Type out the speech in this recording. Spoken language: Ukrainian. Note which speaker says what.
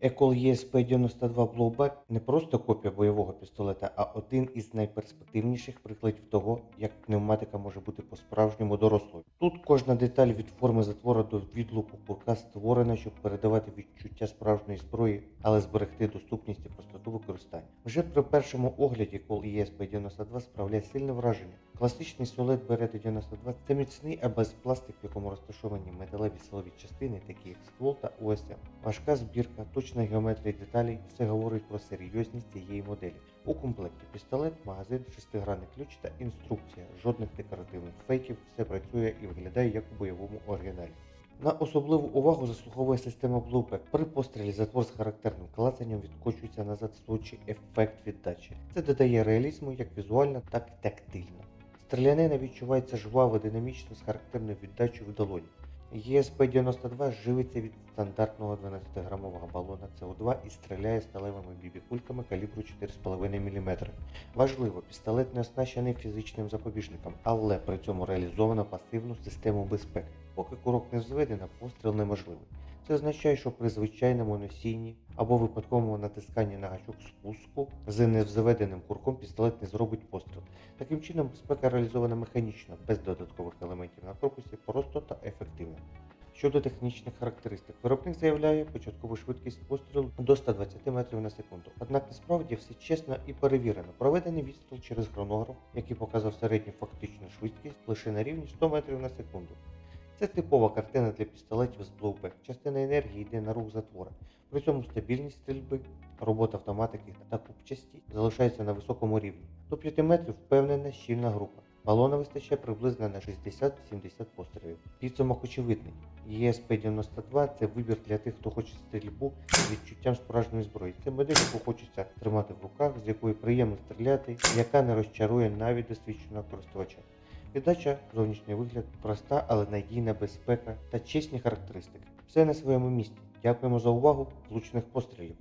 Speaker 1: Ecol ESP-92 Blowback не просто копія бойового пістолета, а один із найперспективніших прикладів того, як пневматика може бути по-справжньому дорослою. Тут кожна деталь від форми затвора до відлуку курка створена, щоб передавати відчуття справжньої зброї, але зберегти доступність і простоту використання. Вже при першому огляді Ecol ESP-92 справляє сильне враження. Класичний силует BR-92 – це міцний АБС пластик, в якому розташовані металеві силові частини, такі як ствол та УСМ. Важка збірка, точна геометрія деталей – все говорить про серйозність цієї моделі. У комплекті пістолет, магазин, шестигранний ключ та інструкція. Жодних декоративних фейків, все працює і виглядає як у бойовому оригіналі. На особливу увагу заслуговує система Bluepack. При пострілі затвор з характерним клацанням відкочується назад, створюючи ефект віддачі. Це додає реалізму як візуально, так і тактильно. Стрілянина відчувається жваво, динамічно з характерною віддачею в долоні. ЄСП-92 живиться від стандартного 12-грамового балона СО2 і стріляє сталевими бібі-кульками калібру 4,5 мм. Важливо, пістолет не оснащений фізичним запобіжником, але при цьому реалізовано пасивну систему безпеки. Поки курок не зведено, постріл неможливий. Це означає, що при звичайному носінні або випадковому натисканні на гачок спуску з незаведеним курком пістолет не зробить постріл. Таким чином, безпека реалізована механічно, без додаткових елементів на корпусі, просто та ефективно. Щодо технічних характеристик, виробник заявляє початкову швидкість пострілу до 120 метрів на секунду. Однак насправді все чесно і перевірено. Проведений відстріл через хронограф, який показав середню фактичну швидкість лише на рівні 100 метрів на секунду. Це типова картина для пістолетів з блоупек. Частина енергії йде на рух затвора. При цьому стабільність стрільби, робота автоматики та купчасті залишаються на високому рівні. До 5 метрів впевнена щільна група. Балона вистачає приблизно на 60-70 пострілів. Підсумок очевидний. ЄСП-92 це вибір для тих, хто хоче стрільбу з відчуттям справжньої зброї. Це модель, яку хочеться тримати в руках, з якої приємно стріляти, яка не розчарує навіть досвідченого користувача. Віддача, зовнішній вигляд, проста, але надійна безпека та чесні характеристики. Все на своєму місці. Дякуємо за увагу, влучних пострілів.